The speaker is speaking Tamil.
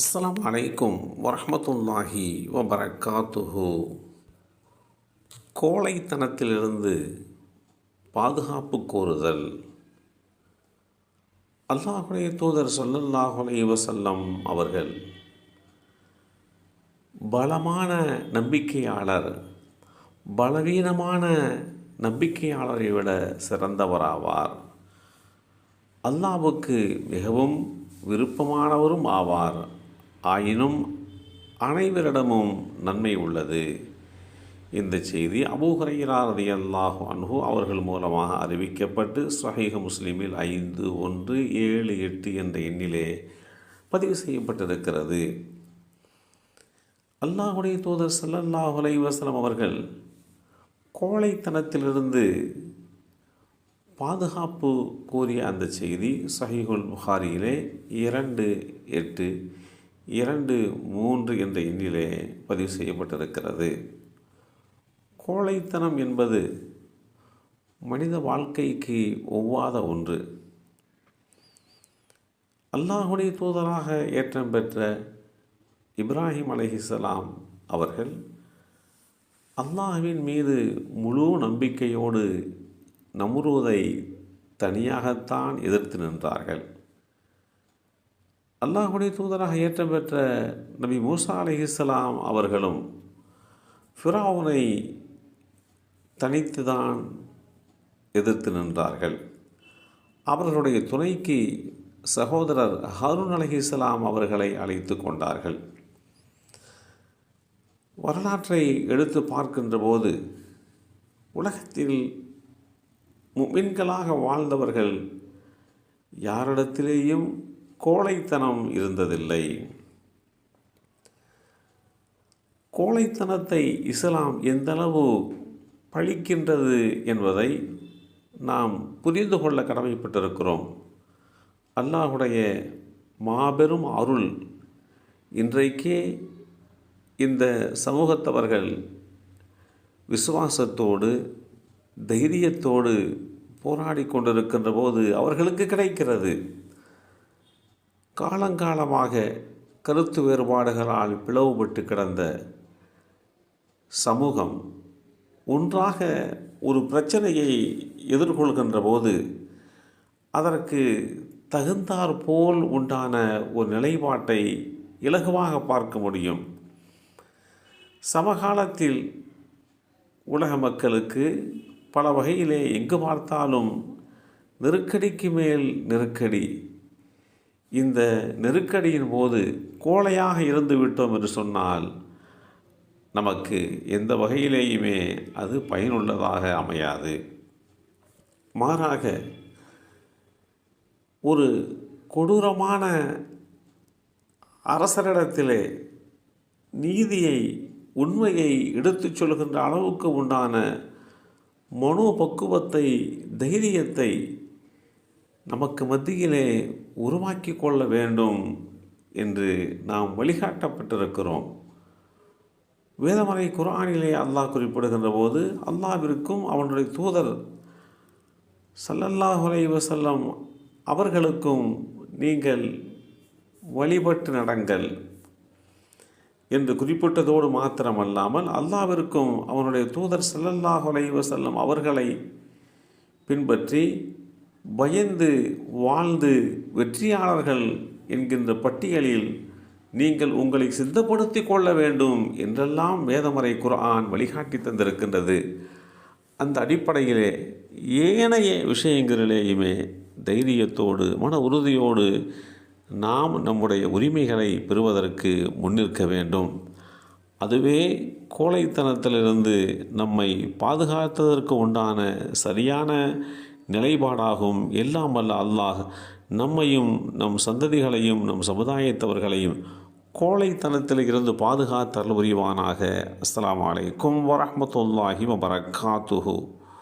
அஸ்லாம் அலைக்கும் வரமத்துல்லாஹி வபரகாத்துஹு கோழைத்தனத்திலிருந்து பாதுகாப்பு கோருதல். அல்லாஹுடைய தூதர் சொல்லல்லாஹுலே வசல்லம் அவர்கள் பலமான நம்பிக்கையாளர் பலவீனமான நம்பிக்கையாளரை விட சிறந்தவராவார். அல்லாவுக்கு மிகவும் விருப்பமானவரும் ஆவார். ஆயினும் அனைவரிடமும் நன்மை உள்ளது. இந்த செய்தி அபூஹரையரா ரதி அல்லாஹு அன்ஹு அவர்கள் மூலமாக அறிவிக்கப்பட்டு சஹீஹ முஸ்லீமில் ஐந்து ஒன்று ஏழு எட்டு என்ற எண்ணிலே பதிவு செய்யப்பட்டிருக்கிறது. அல்லாஹுடைய தூதர் ஸல்லல்லாஹு அலைவாஸ்லம் அவர்கள் கோழைத்தனத்திலிருந்து பாதுகாப்பு கூறிய அந்த செய்தி சஹீஹுல் புகாரியிலே இரண்டு எட்டு இரண்டு மூன்று என்ற எண்ணிலே பதிவு செய்யப்பட்டிருக்கிறது. கோழைத்தனம் என்பது மனித வாழ்க்கைக்கு ஒவ்வாத ஒன்று. அல்லாஹுடைய தூதராக ஏற்றம் பெற்ற இப்ராஹிம் அலஹிசலாம் அவர்கள் அல்லாஹ்வின் மீது முழு நம்பிக்கையோடு நம்ரூதை தனியாகத்தான் எதிர்த்து நின்றார்கள். அல்லாஹுடைய தூதராக ஏற்றம் பெற்ற நபி மூசா அலிஹிஸ்லாம் அவர்களும் ஃபிராவுனை தனித்துதான் எதிர்த்து நின்றார்கள். அவர்களுடைய துணைக்கு சகோதரர் ஹருண் அலஹிஸ்லாம் அவர்களை அழைத்து கொண்டார்கள். வரலாற்றை எடுத்து பார்க்கின்ற போது உலகத்தில் முமின்களாக வாழ்ந்தவர்கள் யாரிடத்திலேயும் கோழைத்தனம் இருந்ததில்லை. கோழைத்தனத்தை இஸ்லாம் எந்தளவு பழிக்கின்றது என்பதை நாம் புரிந்து கொள்ள கடமைப்பட்டிருக்கிறோம். அல்லாஹுடைய மாபெரும் அருள் இன்றைக்கே இந்த சமூகத்தவர்கள் விசுவாசத்தோடு தைரியத்தோடு போராடி கொண்டிருக்கின்ற போது அவர்களுக்கு கிடைக்கிறது. காலங்காலமாக கருத்து வேறுபாடுகளால் பிளவுபட்டு கிடந்த சமூகம் ஒன்றாக ஒரு பிரச்சனையை எதிர்கொள்கின்ற போது அதற்கு தகுந்தாற்போல் உண்டான ஒரு நிலைப்பாட்டை இலகுவாக பார்க்க முடியும். சமகாலத்தில் உலக மக்களுக்கு பல வகையிலே எங்கு பார்த்தாலும் நெருக்கடிக்கு மேல் நெருக்கடி இந்த நெருக்கடியின் போது கோழையாக இருந்து விட்டோம் என்று சொன்னால் நமக்கு எந்த வகையிலேயுமே அது பயனுள்ளதாக அமையாது. மாறாக ஒரு கொடூரமான அரசரிடத்திலே நீதியை உண்மையை எடுத்துச் சொல்கின்ற அளவுக்கு உண்டான மனோபக்குவத்தை தைரியத்தை நமக்கு மத்தியிலே உருவாக்கி கொள்ள வேண்டும் என்று நாம் வழிகாட்டப்பட்டிருக்கிறோம். வேதமறை குரானிலே அல்லாஹ் குறிப்பிடுகின்ற போது அல்லாவிற்கும் அவனுடைய தூதர் சல்லல்லாஹ் வசல்லம் அவர்களுக்கும் நீங்கள் வழிபட்டு நடங்கள் என்று குறிப்பிட்டதோடு மாத்திரமல்லாமல் அல்லாவிற்கும் அவனுடைய தூதர் சல்லல்லாஹ் வசல்லம் அவர்களை பின்பற்றி பயந்து வாழ்ந்து வெற்றியாளர்கள் என்கின்ற பட்டியலில் நீங்கள் உங்களை சித்தப்படுத்தி கொள்ள வேண்டும் என்றெல்லாம் வேதமறை குரான் வழிகாட்டி தந்திருக்கின்றது. அந்த அடிப்படையிலே ஏனைய விஷயங்களிலேயுமே தைரியத்தோடு மன உறுதியோடு நாம் நம்முடைய உரிமைகளை பெறுவதற்கு முன்னிற்க வேண்டும். அதுவே கோழைத்தனத்திலிருந்து நம்மை பாதுகாத்ததற்கு உண்டான சரியான நிலைப்பாடாகும். எல்லாம் வல்ல அல்லாஹ் நம்மையும் நம் சந்ததிகளையும் நம் சமுதாயத்தவர்களையும் கோழைத்தனத்தில் இருந்து பாதுகாத்தல் புரிவானாக. அஸ்லாம் வலைக்கும் வரமத்துல்லாஹி வபரகாத்துஹூ